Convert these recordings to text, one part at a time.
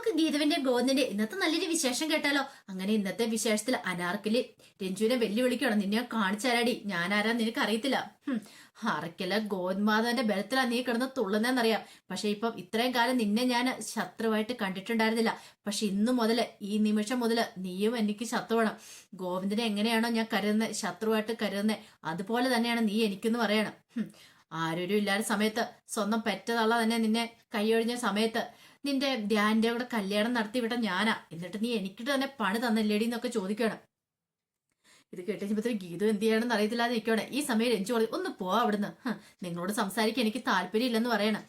നമുക്ക് ഗീതുവിന്റെ ഗോവിന്ദന്റെ. ഇന്നത്തെ നല്ലൊരു വിശേഷം കേട്ടാലോ? അങ്ങനെ ഇന്നത്തെ വിശേഷത്തിൽ അനാർക്കിൽ രഞ്ജുവിനെ വെല്ലുവിളിക്കണം നിന്നെ തരാടി ഞാനാരാ നിനക്ക് അറിയത്തില്ല അറക്കല ഗോന്മാധവന്റെ ബലത്തിലാ നീ കിടന്ന് തുള്ളുന്നതെന്നറിയാം പക്ഷെ ഇപ്പം ഇത്രയും കാലം നിന്നെ ഞാൻ ശത്രുവായിട്ട് കണ്ടിട്ടുണ്ടായിരുന്നില്ല. പക്ഷെ ഇന്നു മുതൽ ഈ നിമിഷം മുതൽ നീയും എനിക്ക് ശത്രുവാണ്. ഗോവിന്ദനെ എങ്ങനെയാണോ ഞാൻ കരുതുന്നത് ശത്രുവായിട്ട് കരുതുന്നത് അതുപോലെ തന്നെയാണ് നീ എനിക്കെന്ന് പറയണം. ആരോരും ആരും ഇല്ലാത്ത സമയത്ത് സ്വന്തം പെറ്റതള്ള തന്നെ നിന്നെ കൈയൊഴിഞ്ഞ സമയത്ത് നിന്റെ ധ്യാന്റെ കൂടെ കല്യാണം നടത്തി വിട്ട ഞാനാ. എന്നിട്ട് നീ എനിക്കിട്ട് തന്നെ പണി തന്നില്ലേടി എന്നൊക്കെ ചോദിക്കണം ഇത് കേട്ടുകഴിഞ്ഞപ്പോൾ ഗീതു എന്ത് ചെയ്യണമെന്ന് അറിയത്തില്ലാതെ നിൽക്കണേ ഈ സമയം രഞ്ജു പറഞ്ഞു ഒന്ന് പോവാ അവിടുന്ന്. നിങ്ങളോട് സംസാരിക്കാൻ എനിക്ക് താല്പര്യമില്ലെന്ന് പറയണം.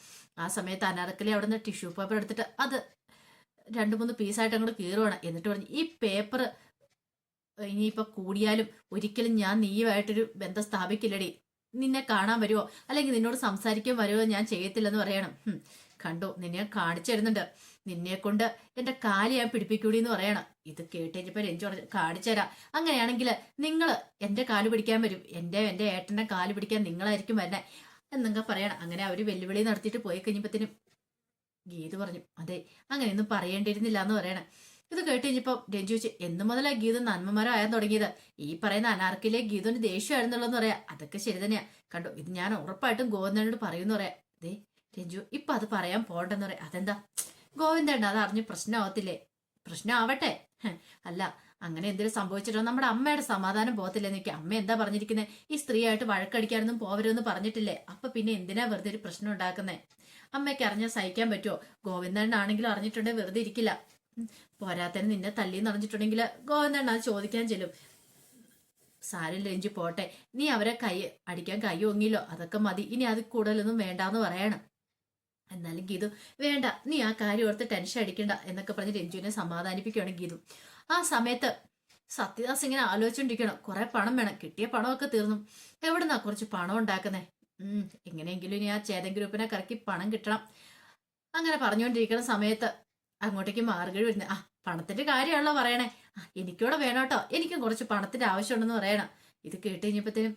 ആ സമയത്ത് അനാർക്കലി അവിടുന്ന് ടിഷ്യൂ പേപ്പർ എടുത്തിട്ട് അത് രണ്ട് മൂന്ന് പീസായിട്ട് അങ്ങോട്ട് കീറുവാണ്. എന്നിട്ട് പറഞ്ഞു ഈ പേപ്പർ ഇനിയിപ്പോൾ കൂടിയാലും ഒരിക്കലും ഞാൻ നീയുമായിട്ടൊരു ബന്ധം സ്ഥാപിക്കില്ലടി. നിന്നെ കാണാൻ വരുമോ അല്ലെങ്കിൽ നിന്നോട് സംസാരിക്കാൻ വരുമോ ഞാൻ ചെയ്യത്തില്ലെന്ന് പറയണം. കണ്ടു? നിന്നെ ഞാൻ കാണിച്ചു തരുന്നുണ്ട് നിന്നെ കൊണ്ട് എന്റെ കാൽ ഞാൻ പിടിപ്പിക്കൂടി എന്ന് പറയണം. ഇത് കേട്ടുകഴിഞ്ഞപ്പോ രഞ്ജു പറഞ്ഞു കാണിച്ചു തരാം അങ്ങനെയാണെങ്കിൽ നിങ്ങൾ എന്റെ കാൽ പിടിക്കാൻ വരും. എന്റെ എന്റെ ഏട്ടന്റെ കാൽ പിടിക്കാൻ നിങ്ങളായിരിക്കും വരണേ എന്നൊക്കെ പറയണം. അങ്ങനെ അവർ വെല്ലുവിളി നടത്തിയിട്ട് പോയി കഴിഞ്ഞപ്പത്തിനും ഗീത് പറഞ്ഞു അതെ അങ്ങനെയൊന്നും പറയേണ്ടിയിരുന്നില്ല എന്ന് പറയണം. ഇത് കേട്ട് കഴിഞ്ഞപ്പോൾ രഞ്ജു ചോദിച്ചു എന്നു മുതലാ ഗീത നന്മമാരായാൻ തുടങ്ങിയത്? ഈ പറയുന്ന അനാർക്കിലെ ഗീതുവിന് ദേഷ്യമായിരുന്നുള്ളതെന്ന് പറയാം. അതൊക്കെ ശരി തന്നെയാ. കണ്ടു ഇത് ഞാൻ ഉറപ്പായിട്ടും ഗോവിന്ദനോട് പറയുമെന്ന് പറയാം. ദേ രഞ്ജു ഇപ്പൊ അത് പറയാൻ പോണ്ടെന്ന് പറയാം. അതെന്താ? ഗോവിന്ദൻ അത് അറിഞ്ഞ് പ്രശ്നമാവത്തില്ലേ? പ്രശ്നമാവട്ടെ. അല്ല അങ്ങനെ എന്തെങ്കിലും സംഭവിച്ചിട്ടോ നമ്മുടെ അമ്മയുടെ സമാധാനം പോകത്തില്ലെന്ന് എനിക്ക് അമ്മ എന്താ പറഞ്ഞിരിക്കുന്നത് ഈ സ്ത്രീയായിട്ട് വഴക്കടിക്കാനൊന്നും പോവരുതെന്ന് പറഞ്ഞിട്ടില്ലേ? അപ്പൊ പിന്നെ എന്തിനാ വെറുതെ ഒരു പ്രശ്നം ഉണ്ടാക്കുന്നേ? അമ്മയ്ക്ക് അറിഞ്ഞാൽ സഹിക്കാൻ പറ്റുമോ ഗോവിന്ദനാണെങ്കിലും അറിഞ്ഞിട്ടുണ്ടെങ്കിൽ വെറുതെ ഇരിക്കില്ല. പോരാത്തന്നെ നിന്നെ തല്ലിന്ന് അറിഞ്ഞിട്ടുണ്ടെങ്കിൽ ഗോവിന്ദൻ അത് ചോദിക്കാൻ ചെല്ലും. സാരില്ല രഞ്ജി പോട്ടെ. നീ അവരെ കൈ അടിക്കാൻ കൈ ഒങ്ങിയില്ലോ അതൊക്കെ മതി. ഇനി അത് കൂടുതലൊന്നും വേണ്ടാന്ന് പറയണം. എന്നാലും ഗീതു വേണ്ട നീ ആ കാര്യം ഓർത്ത് ടെൻഷൻ അടിക്കണ്ട എന്നൊക്കെ പറഞ്ഞ് രഞ്ജുവിനെ സമാധാനിപ്പിക്കുകയാണ് ഗീതു. ആ സമയത്ത് സത്യദാസ് ഇങ്ങനെ ആലോചിച്ചുകൊണ്ടിരിക്കണം കുറെ പണം വേണം കിട്ടിയ പണമൊക്കെ തീർന്നു. എവിടുന്നാ കുറച്ച് പണം ഉണ്ടാക്കുന്നേ? ഉം എങ്ങനെയെങ്കിലും ഇനി ആ ചേതൻ ഗ്രൂപ്പിനെ കറക്കി പണം കിട്ടണം. അങ്ങനെ പറഞ്ഞുകൊണ്ടിരിക്കുന്ന സമയത്ത് അങ്ങോട്ടേക്ക് മാർഗഴി വരുന്നത് ആ പണത്തിന്റെ കാര്യമാണല്ലോ പറയണേ. എനിക്കൂടെ വേണോട്ടോ എനിക്കും കുറച്ച് പണത്തിന്റെ ആവശ്യമുണ്ടെന്ന് പറയണം. ഇത് കേട്ട് കഴിഞ്ഞപ്പോഴത്തേനും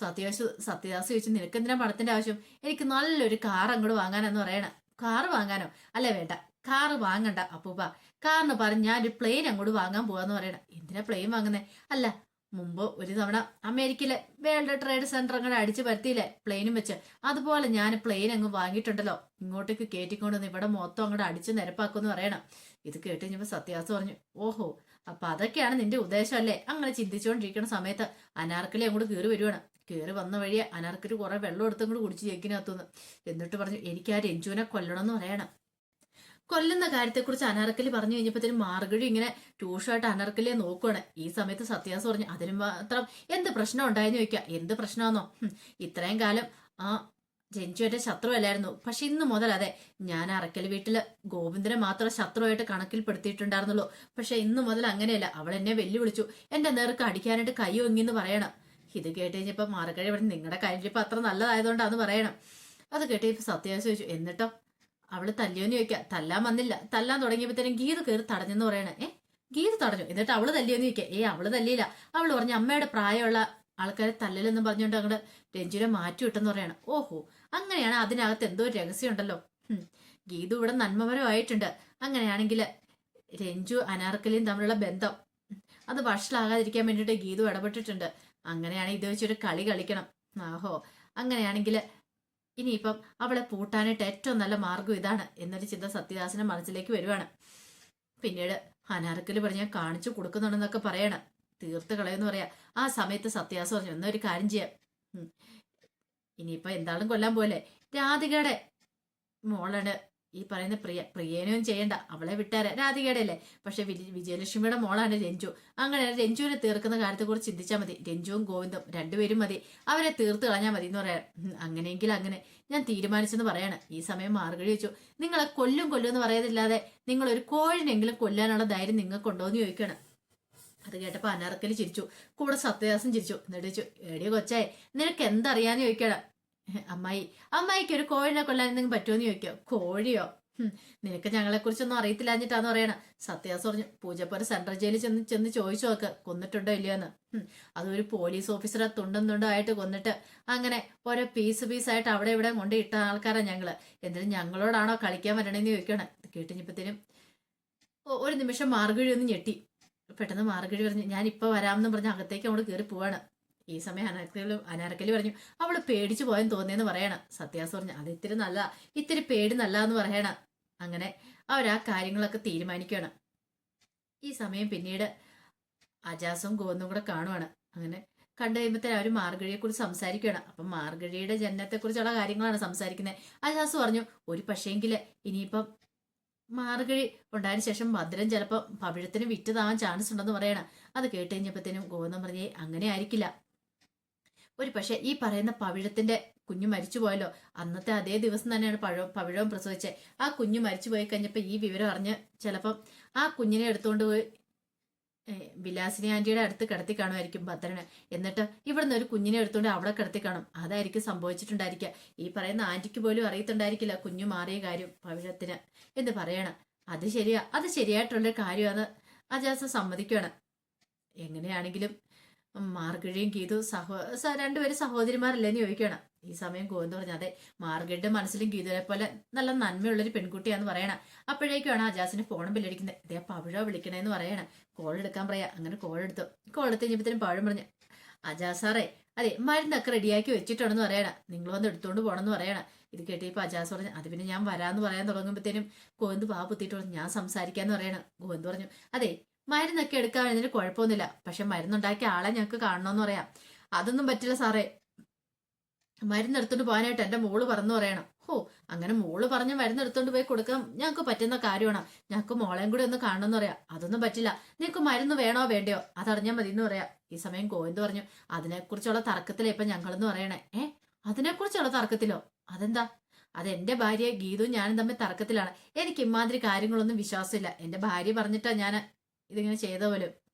സത്യദാസ് സത്യദാസ് ചോദിച്ചു നിനക്ക് എന്തിനാ പണത്തിന്റെ ആവശ്യം? എനിക്ക് നല്ലൊരു കാർ അങ്ങോട്ട് വാങ്ങാനെന്ന് പറയണ. കാർ വാങ്ങാനോ? അല്ലേ വേണ്ട. കാർ വാങ്ങണ്ട അപ്പൂപ്പ. കാറിന് പറഞ്ഞ് ഞാൻ ഒരു പ്ലെയിൻ അങ്ങോട്ട് വാങ്ങാൻ പോവാന്ന് പറയണ. എന്തിനാ പ്ലെയിൻ വാങ്ങുന്നേ? അല്ല മുമ്പ് ഒരു തവണ അമേരിക്കയിലെ വേൾഡ് ട്രേഡ് സെന്റർ അങ്ങോട്ട് അടിച്ചു പരത്തിയില്ലേ പ്ലെയിനും വെച്ച്. അതുപോലെ ഞാൻ പ്ലെയിൻ അങ്ങ് വാങ്ങിയിട്ടുണ്ടല്ലോ. ഇങ്ങോട്ടേക്ക് കയറ്റിക്കൊണ്ടുവന്ന് ഇവിടെ മൊത്തം അങ്ങോട്ട് അടിച്ച് നിരപ്പാക്കുമെന്ന് പറയണം. ഇത് കേട്ട് കഴിഞ്ഞപ്പോൾ സത്യാസ് പറഞ്ഞു ഓഹോ അപ്പൊ അതൊക്കെയാണ് നിന്റെ ഉദ്ദേശം അല്ലേ അങ്ങനെ ചിന്തിച്ചുകൊണ്ടിരിക്കുന്ന സമയത്ത് അനാർക്കലി അങ്ങോട്ട് കയറി വരുവാണ്. കയറി വന്ന വഴിയെ അനാർക്കലി കുറെ വെള്ളം എടുത്തും കൂടി കുടിച്ച് ജയിക്കിനകത്തുനിന്ന് എന്നിട്ട് പറഞ്ഞു എനിക്ക് ആ രഞ്ജുവിനെ കൊല്ലണമെന്ന് പറയണം. കൊല്ലുന്ന കാര്യത്തെക്കുറിച്ച് അനാർക്കലി പറഞ്ഞു കഴിഞ്ഞപ്പോഴത്തേനും മാർഗഴി ഇങ്ങനെ ട്യൂഷായിട്ട് അനാർക്കലിയെ നോക്കുവാണ്. ഈ സമയത്ത് സത്യാസ് പറഞ്ഞു അതിന് മാത്രം എന്ത് പ്രശ്നം ഉണ്ടായെന്ന് ചോദിക്കുക എന്ത് പ്രശ്നമാണെന്നോ ഇത്രയും കാലം ആ രഞ്ജുവിന്റെ ശത്രുവല്ലായിരുന്നു. പക്ഷെ ഇന്ന് മുതൽ അതെ ഞാൻ അറക്കൽ വീട്ടിൽ ഗോവിന്ദനെ മാത്രം ശത്രുവായിട്ട് കണക്കിൽപ്പെടുത്തിയിട്ടുണ്ടായിരുന്നുള്ളൂ. പക്ഷെ ഇന്ന് മുതൽ അങ്ങനെയല്ല. അവൾ എന്നെ വെല്ലുവിളിച്ചു. എന്റെ നേർക്ക് അടിക്കാനായിട്ട് കൈ ഒങ്ങിന്ന് പറയണം. ഇത് കേട്ട് കഴിഞ്ഞപ്പോ മാർഗഴി പറഞ്ഞു നിങ്ങളുടെ കഴിഞ്ഞപ്പോ അത്ര നല്ലതായതുകൊണ്ടാന്ന് പറയണം. അത് കേട്ട് ഇപ്പൊ സത്യാവശ്യം ചോദിച്ചു എന്നിട്ടോ? അവൾ തല്ലിയോന്ന് ചോദിക്കാം തല്ലാൻ വന്നില്ല. തല്ലാൻ തുടങ്ങിയപ്പോഴത്തേനും ഗീത് കയറി തടഞ്ഞെന്ന് പറയണേ. ഏ? ഗീത് തടഞ്ഞു. എന്നിട്ട് അവൾ തല്ലിയോന്ന് ചോദിക്കാം. ഏ അവൾ തല്ലിയില്ല. അവൾ പറഞ്ഞു അമ്മയുടെ പ്രായമുള്ള ആൾക്കാരെ തല്ലലെന്നും പറഞ്ഞുകൊണ്ട് അങ്ങോട്ട് രഞ്ജുനെ മാറ്റി വിട്ടെന്ന് പറയാണ്. ഓഹോ അങ്ങനെയാണ് അതിനകത്ത് എന്തോ ഒരു രഹസ്യം ഉണ്ടല്ലോ. ഹും. ഗീതു ഇവിടെ നന്മപരമായിട്ടുണ്ട്. അങ്ങനെയാണെങ്കിൽ രഞ്ജു അനാർക്കലിയും തമ്മിലുള്ള ബന്ധം അത് വഷളാകാതിരിക്കാൻ വേണ്ടിയിട്ട് ഗീതു ഇടപെട്ടിട്ടുണ്ട്. അങ്ങനെയാണെങ്കിൽ ഇത് വെച്ചൊരു കളി കളിക്കണം. ആഹോ അങ്ങനെയാണെങ്കിൽ ഇനിയിപ്പം അവളെ പൂട്ടാനായിട്ട് ഏറ്റവും നല്ല മാർഗം ഇതാണ് എന്നൊരു ചിന്ത സത്യദാസിന്റെ മനസ്സിലേക്ക് വരുവാണ്. പിന്നീട് അനാർക്കലി പറഞ്ഞാൽ കാണിച്ചു കൊടുക്കുന്നുണ്ടെന്നൊക്കെ പറയണം. തീർത്ത് കളയെന്ന് പറയാ. ആ സമയത്ത് സത്യാസ് പറഞ്ഞു എന്നാ ഒരു കാര്യം ചെയ്യാം. ഉം. ഇനിയിപ്പൊ എന്താളും കൊല്ലാൻ പോലെ രാധികയുടെ മോളാണ് ഈ പറയുന്ന പ്രിയ പ്രിയനും ചെയ്യണ്ട. അവളെ വിട്ടാരെ? രാധികയുടെ അല്ലേ? പക്ഷെ വിജയലക്ഷ്മിയുടെ മോളാണ് രഞ്ജു. അങ്ങനെ രഞ്ജുവിനെ തീർക്കുന്ന കാര്യത്തെക്കുറിച്ച് ചിന്തിച്ചാൽ മതി. രഞ്ജുവും ഗോവിന്ദും രണ്ടുപേരും മതി. അവരെ തീർത്ത് കളഞ്ഞാൽ മതി എന്ന് പറയാം അങ്ങനെയെങ്കിൽ അങ്ങനെ. ഞാൻ തീരുമാനിച്ചെന്ന് പറയാണ്. ഈ സമയം മാർഗഴി വെച്ചു. നിങ്ങളെ കൊല്ലും കൊല്ലും എന്ന് പറയതില്ലാതെ നിങ്ങൾ ഒരു കോഴിനെങ്കിലും കൊല്ലാനുള്ള ധൈര്യം നിങ്ങൾക്കുണ്ടോ എന്ന് ചോദിക്കണം. അത് കേട്ടപ്പോ അനാർക്കലി ചിരിച്ചു. കൂടെ സത്യദാസം ചിരിച്ചു. എന്നിട്ട് ചോദിച്ചു എടിയ കൊച്ചായി നിനക്ക് എന്തറിയാന്ന് ചോദിക്കടാ അമ്മായി അമ്മായിക്ക് ഒരു കോഴിനെ കൊല്ലാൻ എന്തെങ്കിലും പറ്റുമോ എന്ന് ചോദിക്കോ. കോഴിയോ? നിനക്ക് ഞങ്ങളെ കുറിച്ചൊന്നും അറിയത്തില്ലാഞ്ഞിട്ടാന്ന് പറയണ. സത്യാസ് പറഞ്ഞു പൂജപ്പുര സെൻട്രൽ ജയിലിൽ ചെന്ന് ചെന്ന് ചോദിച്ചു നോക്ക് കൊന്നിട്ടുണ്ടോ ഇല്ലയോന്ന്. അതൊരു പോലീസ് ഓഫീസറെ തുണ്ടും തുണ്ടും ആയിട്ട് കൊന്നിട്ട് അങ്ങനെ ഓരോ പീസ് പീസായിട്ട് അവിടെ ഇവിടെ കൊണ്ട് ഇട്ട ആൾക്കാരാണ് ഞങ്ങൾ. എന്നിട്ട് ഞങ്ങളോടാണോ കളിക്കാൻ വരണേന്ന് ചോദിക്കണേ. കേട്ടിഞ്ഞപ്പത്തേനും ഒരു നിമിഷം മാർഗഴി ഒന്ന് ഞെട്ടി. പെട്ടെന്ന് മാർഗഴി പറഞ്ഞു ഞാൻ ഇപ്പൊ വരാമെന്ന് പറഞ്ഞ് അകത്തേക്ക് അങ്ങോട്ട് കയറി പോവാണ്. ഈ സമയം അനാർക്കലി അനാർക്കലി പറഞ്ഞു അവൾ പേടിച്ചു പോയെന്ന് തോന്നിയെന്ന് പറയണം. സത്യാസ് പറഞ്ഞു അത് ഇത്തിരി നല്ല ഇത്തിരി പേടി നല്ല എന്ന് പറയണം. അങ്ങനെ അവർ ആ കാര്യങ്ങളൊക്കെ തീരുമാനിക്കുകയാണ് ഈ സമയം പിന്നീട് അജാസും ഗോന്നും കൂടെ കാണുവാണ്. അങ്ങനെ കണ്ടു കഴിയുമ്പോഴത്തേനും അവർ മാർഗഴിയെ കുറിച്ച് സംസാരിക്കുകയാണ് അപ്പം മാർഗഴിയുടെ ജനനത്തെ കുറിച്ചുള്ള കാര്യങ്ങളാണ് സംസാരിക്കുന്നത് അജാസ് പറഞ്ഞു ഒരു പക്ഷേങ്കിൽ ഇനിയിപ്പം മാർഗഴി ഉണ്ടായതിനു ശേഷം മധുരം ചിലപ്പോൾ പവിഴത്തിന് വിറ്റതാവാൻ ചാൻസ് ഉണ്ടെന്ന് പറയണം. അത് കേട്ട് കഴിഞ്ഞപ്പോഴത്തേനും ഗോവിന്ദൻ പറഞ്ഞേ അങ്ങനെ ആയിരിക്കില്ല. ഒരു പക്ഷേ ഈ പറയുന്ന പവിഴത്തിന്റെ കുഞ്ഞു മരിച്ചു പോയല്ലോ. അന്നത്തെ അതേ ദിവസം തന്നെയാണ് പഴവും പവിഴവും പ്രസവിച്ചത്. ആ കുഞ്ഞു മരിച്ചു പോയി കഴിഞ്ഞപ്പോൾ ഈ വിവരം അറിഞ്ഞ് ചിലപ്പം ആ കുഞ്ഞിനെ എടുത്തുകൊണ്ട് പോയി വിലാസിനി ആന്റിയുടെ അടുത്ത് കിടത്തി കാണുമായിരിക്കും ഭദ്രന്. എന്നിട്ട് ഇവിടുന്ന് ഒരു കുഞ്ഞിനെ എടുത്തുകൊണ്ട് അവിടെ കിടത്തി കാണും. അതായിരിക്കും സംഭവിച്ചിട്ടുണ്ടായിരിക്കുക. ഈ പറയുന്ന ആന്റിക്ക് പോലും അറിയത്തുണ്ടായിരിക്കില്ല കുഞ്ഞു മാറിയ കാര്യം പവിഴത്തിന് എന്ന് പറയണം. അത് ശരിയാ അത് ശരിയായിട്ടുള്ള കാര്യമാണ് അജാസ സമ്മതിക്കുകയാണ്. എങ്ങനെയാണെങ്കിലും മാർഗഴിയും ഗീതു സഹോ രണ്ടുപേരും സഹോദരിമാരല്ലേന്ന് ചോദിക്കണം ഈ സമയം ഗോവിന്ദ് പറഞ്ഞു അതെ മാർഗരറ്റ് മനസ്സിലും ഗീതനെ പോലെ നല്ല നന്മയുള്ളൊരു പെൺകുട്ടിയാന്ന് പറയണം. അപ്പോഴേക്കുമാണ് അജാസിന് ഫോണും ബില്ലടിക്കുന്നത് ഇതേ പവിഴ വിളിക്കണേന്ന് പറയണം. കോൾ എടുക്കാൻ പറയാ. അങ്ങനെ കോൾ എടുത്തു. കോൾ എടുത്ത് കഴിഞ്ഞപ്പോഴത്തേനും പഴം പറഞ്ഞു അജാസാറേ അതെ മരുന്നൊക്കെ റെഡിയാക്കി വെച്ചിട്ടുണ്ടെന്ന് പറയണം. നിങ്ങൾ വന്ന് എടുത്തുകൊണ്ട് പോകണമെന്ന് പറയണം. ഇത് കേട്ടിപ്പോ അജാസ് പറഞ്ഞു അത് പിന്നെ ഞാൻ വരാന്ന് പറയാൻ തുടങ്ങുമ്പോഴത്തേനും ഗോവിന്ദ് പാ പറഞ്ഞു ഞാൻ സംസാരിക്കാന്ന് പറയണം. ഗോവിന്ദ് പറഞ്ഞു അതെ മരുന്നൊക്കെ എടുക്കാതിന് കുഴപ്പമൊന്നുമില്ല. പക്ഷെ മരുന്നുണ്ടാക്കിയ ആളെ ഞങ്ങൾക്ക് കാണണമെന്ന് പറയാം. അതൊന്നും പറ്റില്ല സാറേ. മരുന്നെടുത്തോണ്ട് പോകാനായിട്ട് എന്റെ മോൾ പറഞ്ഞു പറയണം. ഓ അങ്ങനെ മോൾ പറഞ്ഞ് മരുന്നെടുത്തോണ്ട് പോയി കൊടുക്കാൻ ഞങ്ങൾക്ക് പറ്റുന്ന കാര്യമാണ്? ഞങ്ങൾക്ക് മോളേം കൂടി ഒന്ന് കാണണമെന്ന് പറയാം. അതൊന്നും പറ്റില്ല. നിനക്ക് മരുന്ന് വേണോ വേണ്ടയോ? അതറിഞ്ഞാൽ മതി എന്ന് പറയാം. ഈ സമയം ഗോവിന്ദ് പറഞ്ഞു അതിനെക്കുറിച്ചുള്ള തർക്കത്തിലെ ഇപ്പൊ ഞങ്ങളെന്ന് പറയണേ. ഏ അതിനെക്കുറിച്ചുള്ള തർക്കത്തിലോ? അതെന്താ? അത് അതെന്റെ ഭാര്യ ഗീതുവും ഞാനും തമ്മിൽ തർക്കത്തിലാണ്. എനിക്ക് ഇമാതിരി കാര്യങ്ങളൊന്നും വിശ്വാസമില്ല. എന്റെ ഭാര്യ പറഞ്ഞിട്ടാ ഞാൻ ഇതിങ്ങനെ ചെയ്ത പോലും.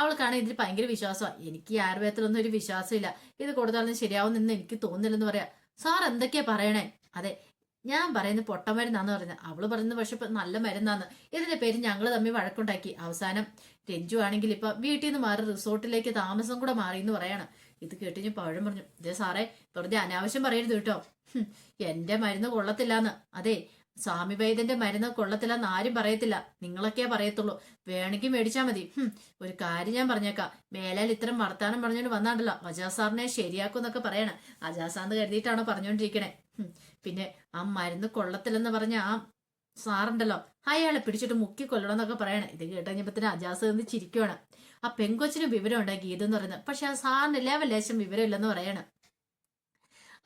അവൾക്കാണ് ഇതിൽ ഭയങ്കര വിശ്വാസമാണ് എനിക്ക് ഈ ആയുർവേദത്തിലൊന്നും ഒരു വിശ്വാസമില്ല. ഇത് കൊടുത്താലൊന്നും ശരിയാവുന്നെന്ന് എനിക്ക് തോന്നുന്നില്ലെന്ന് പറയാം. സാർ എന്തൊക്കെയാ പറയണേ? അതെ ഞാൻ പറയുന്നത് പൊട്ടമരുന്നാന്ന് പറഞ്ഞത് അവൾ പറയുന്നത് പക്ഷെ ഇപ്പൊ നല്ല മരുന്നാന്ന്. ഇതിന്റെ പേര് ഞങ്ങൾ തമ്മിൽ വഴക്കുണ്ടാക്കി. അവസാനം രഞ്ജു ആണെങ്കിൽ ഇപ്പൊ വീട്ടിൽ നിന്ന് മാറി റിസോർട്ടിലേക്ക് താമസം കൂടെ മാറി എന്ന് പറയാണ്. ഇത് കേട്ട് ഞാൻ പഴം പറഞ്ഞു. ഇതേ സാറേ വെറുതെ അനാവശ്യം പറയരുത് കേട്ടോ. എന്റെ മരുന്ന് കൊള്ളത്തില്ലാന്ന്. അതെ സ്വാമി വൈദ്യന്റെ മരുന്ന് കൊള്ളത്തില്ലെന്ന് ആരും പറയത്തില്ല. നിങ്ങളൊക്കെ പറയത്തുള്ളൂ. വേണമെങ്കിൽ മേടിച്ചാ മതി. ഒരു കാര്യം ഞാൻ പറഞ്ഞേക്കാം. മേലാൽ ഇത്തരം വർത്താനം പറഞ്ഞുകൊണ്ട് വന്നാണ്ടല്ലോ. അജാ സാറിനെ ശരിയാക്കും എന്നൊക്കെ പറയണേ. അജാ സാറിന് കരുതിയിട്ടാണോ പറഞ്ഞുകൊണ്ടിരിക്കണേ പിന്നെ ആ മരുന്ന് കൊള്ളത്തില്ലെന്ന് പറഞ്ഞ ആ സാറുണ്ടല്ലോ. അയാളെ പിടിച്ചിട്ട് മുക്കി കൊല്ലണം എന്നൊക്കെ പറയണേ. ഇത് കേട്ട് കഴിഞ്ഞപ്പത്തിന് അജാസ് എന്ന് ചിരിക്കുവാണ്. ആ പെങ്കൊച്ചിന് വിവരം ഉണ്ടാക്കി ഗീതെന്ന് പറയുന്നത്. പക്ഷെ ആ സാറിന് ലേവൽ ലേശം വിവരമില്ലെന്ന് പറയണം.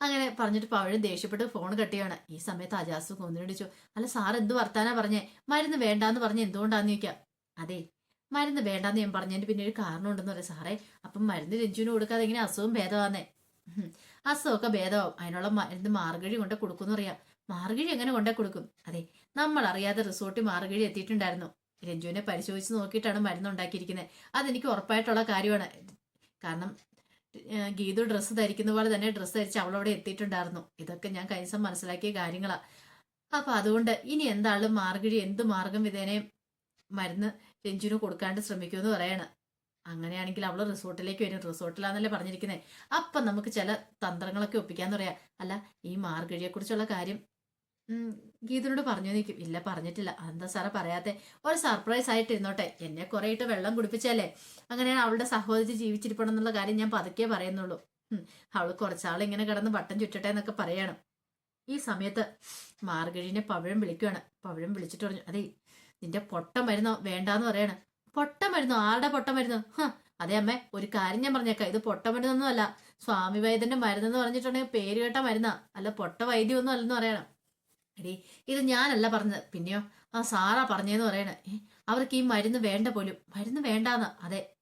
അങ്ങനെ പറഞ്ഞിട്ട് പഴം ദേഷ്യപ്പെട്ട് ഫോൺ കട്ടിയാണ്. ഈ സമയത്ത് അജാസ് കൊന്നിടിച്ചു അല്ല സാർ എന്ത് വർത്താനാ പറഞ്ഞേ? മരുന്ന് വേണ്ടാന്ന് പറഞ്ഞ് എന്തുകൊണ്ടാന്ന് ചോദിക്കാം? അതെ മരുന്ന് വേണ്ടാന്ന് ഞാൻ പറഞ്ഞതിന് പിന്നെ ഒരു കാരണം ഉണ്ടെന്ന് പറയാം സാറേ അപ്പം മരുന്ന് രഞ്ജുവിന് കൊടുക്കാതെ എങ്ങനെ അസുഖം ഭേദമാന്നേ. അസുഖമൊക്കെ ഭേദമാവും. അതിനുള്ള മരുന്ന് മാർഗഴി കൊണ്ട് കൊടുക്കുമെന്ന് അറിയാം മാർഗഴി എങ്ങനെ കൊണ്ടേ കൊടുക്കും? അതെ നമ്മൾ അറിയാതെ റിസോർട്ടിൽ മാർഗഴി എത്തിയിട്ടുണ്ടായിരുന്നു. രഞ്ജുവിനെ പരിശോധിച്ച് നോക്കിയിട്ടാണ് മരുന്ന് ഉണ്ടാക്കിയിരിക്കുന്നത്. അതെനിക്ക് ഉറപ്പായിട്ടുള്ള കാര്യമാണ്. കാരണം ഗീതു ഡ്രസ്സ് ധരിക്കുന്ന പോലെ തന്നെ ഡ്രസ്സ് ധരിച്ച് അവളവിടെ എത്തിയിട്ടുണ്ടായിരുന്നു. ഇതൊക്കെ ഞാൻ കഴിഞ്ഞ ദിവസം മനസ്സിലാക്കിയ കാര്യങ്ങളാണ് അപ്പൊ അതുകൊണ്ട് ഇനി എന്താളും മാർഗഴി എന്ത് മാർഗം വിധേനയും മരുന്ന് രഞ്ജുവിന് കൊടുക്കാണ്ട് ശ്രമിക്കുമെന്ന് പറയാണ്. അങ്ങനെയാണെങ്കിൽ അവൾ റിസോർട്ടിലേക്ക് വരും. റിസോർട്ടിലാന്നല്ലേ പറഞ്ഞിരിക്കുന്നത് അപ്പൊ നമുക്ക് ചില തന്ത്രങ്ങളൊക്കെ ഒപ്പിക്കാന്ന് പറയാം. അല്ല ഈ മാർഗഴിയെ കുറിച്ചുള്ള കാര്യം ഗീതനോട് പറഞ്ഞു നിൽക്കും ഇല്ല പറഞ്ഞിട്ടില്ല. എന്താ സാറേ പറയാത്തെ? ഒരു സർപ്രൈസ് ആയിട്ട് ഇരുന്നോട്ടെ എന്നെ കുറെ ഇട്ട് വെള്ളം കുടിപ്പിച്ചാലേ അങ്ങനെയാണ് അവളുടെ സഹോദരി ജീവിച്ചിരിപ്പണം എന്നുള്ള കാര്യം ഞാൻ പതുക്കെ പറയുന്നുള്ളൂ. അവൾ കുറച്ചാൾ ഇങ്ങനെ കിടന്ന് വട്ടം ചുറ്റട്ടെ എന്നൊക്കെ പറയണം. ഈ സമയത്ത് മാർഗഴിനെ പവിഴം വിളിക്കുകയാണ് പവിഴം വിളിച്ചിട്ട് പറഞ്ഞു അതെ നിന്റെ പൊട്ടം മരുന്നോ? വേണ്ടാന്ന് പറയാണ്. പൊട്ടം മരുന്നോ? ആരുടെ പൊട്ടം മരുന്നോ? അതെ അമ്മേ ഒരു കാര്യം ഞാൻ പറഞ്ഞേക്കാം. ഇത് പൊട്ട മരുന്നൊന്നും അല്ല സ്വാമി വൈദ്യന്റെ മരുന്നെന്ന് പറഞ്ഞിട്ടുണ്ടെങ്കിൽ പേര് കേട്ട മരുന്നാ. അല്ല പൊട്ട വൈദ്യമൊന്നും അല്ലെന്ന് പറയണം. എടീ ഇത് ഞാനല്ല പറഞ്ഞത്. പിന്നെയോ? ആ സാറാ പറഞ്ഞേന്ന് പറയണേ. അവർക്ക് ഈ മരുന്ന് വേണ്ട പോലും. മരുന്ന് വേണ്ടാന്ന്. അതെ.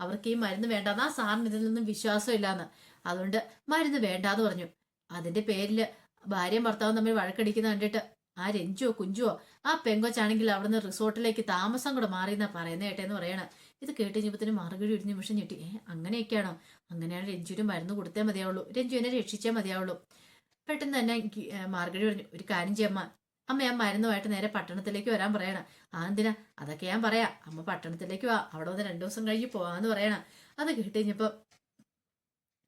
അവർക്ക് ഈ മരുന്ന് വേണ്ടാന്ന്. ആ സാറിന് ഇതിൽ നിന്നും വിശ്വാസം ഇല്ലാന്ന്. അതുകൊണ്ട് മരുന്ന് വേണ്ടാന്ന് പറഞ്ഞു. അതിന്റെ പേരിൽ ഭാര്യയും ഭർത്താവും തമ്മിൽ വഴക്കടിക്കുന്ന കണ്ടിട്ട് ആ രഞ്ജുവോ കുഞ്ചുവോ ആ പെങ്കൊച്ചാണെങ്കിൽ അവിടുന്ന് റിസോർട്ടിലേക്ക് താമസം കൂടെ മാറിയെന്നാ പറയുന്ന കേട്ടേന്ന് പറയണ. ഇത് കേട്ട് കഴിഞ്ഞപ്പത്തിന് മറുപടി ഒരു നിമിഷം ഞെട്ടി. ഏഹ് അങ്ങനെയൊക്കെയാണോ? അങ്ങനെയാണ് രഞ്ജുവിന് മരുന്ന് കൊടുത്തേ മതിയാവുള്ളൂ. രഞ്ജുവിനെ രക്ഷിച്ചേ മതിയാവുള്ളൂ. പെട്ടെന്ന് തന്നെ മാർഗഴി പറഞ്ഞു ഒരു കാര്യം ചെയ്യമ്മ അമ്മ. ഞാൻ മരുന്നുമായിട്ട് നേരെ പട്ടണത്തിലേക്ക് വരാൻ പറയണം. ആ എന്തിനാ? അതൊക്കെ ഞാൻ പറയാം. അമ്മ പട്ടണത്തിലേക്ക് വാ. അവിടെ വന്ന് രണ്ടു ദിവസം കഴിഞ്ഞ് പോവാന്ന് പറയണം. അത് കേട്ട് കഴിഞ്ഞപ്പോ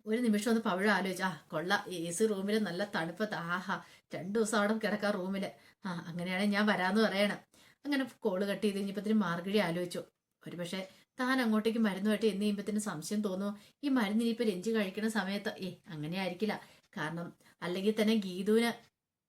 ഒരു നിമിഷം ഒന്ന് പവിഴ ആലോചിച്ചു ആ കൊള്ള എ സി റൂമിൽ നല്ല തണുപ്പത്ത് ആഹാ രണ്ടു ദിവസം അവിടെ കിടക്കാം റൂമിൽ. ആ അങ്ങനെയാണെങ്കിൽ ഞാൻ വരാന്ന് പറയണം. അങ്ങനെ കോൾ കട്ട് ചെയ്ത് കഴിഞ്ഞപ്പത്തിന് മാർഗഴി ആലോചിച്ചു. ഒരു പക്ഷേ താൻ അങ്ങോട്ടേക്ക് മരുന്നുമായിട്ട് എന്ന് കഴിയുമ്പത്തിന് സംശയം തോന്നുമോ ഈ മരുന്ന് ഇനിയിപ്പോൾ കഴിക്കുന്ന സമയത്ത് ഏ അങ്ങനെ ആയിരിക്കില്ല. കാരണം അല്ലെങ്കിൽ തന്നെ ഗീതുവിന്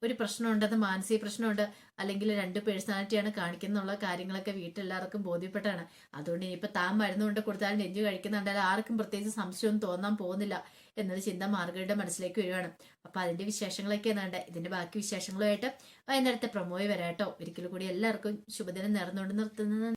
ഒരു പ്രശ്നമുണ്ടെന്ന് മാനസിക പ്രശ്നമുണ്ട് അല്ലെങ്കിൽ രണ്ട് പേഴ്സണാലിറ്റിയാണ് കാണിക്കുന്നുള്ള കാര്യങ്ങളൊക്കെ വീട്ടിലെല്ലാവർക്കും ബോധ്യപ്പെട്ടാണ് അതുകൊണ്ട് ഇനിയിപ്പോൾ താൻ മരുന്ന് കൊണ്ട് കൊടുത്താലും നെഞ്ചു കഴിക്കുന്നുണ്ടായാലും ആർക്കും പ്രത്യേകിച്ച് സംശയമൊന്നും തോന്നാൻ പോകുന്നില്ല എന്നൊരു ചിന്ത മാർഗയുടെ മനസ്സിലേക്ക് വരികയാണ്. അപ്പോൾ അതിന്റെ വിശേഷങ്ങളൊക്കെ എന്നാണ്ട് ഇതിന്റെ ബാക്കി വിശേഷങ്ങളുമായിട്ട് വൈകുന്നേരത്തെ പ്രമോയ് വരാട്ടോ. ഒരിക്കലും കൂടി എല്ലാവർക്കും ശുഭദിനം നേർന്നുകൊണ്ട് നിർത്തുന്നത്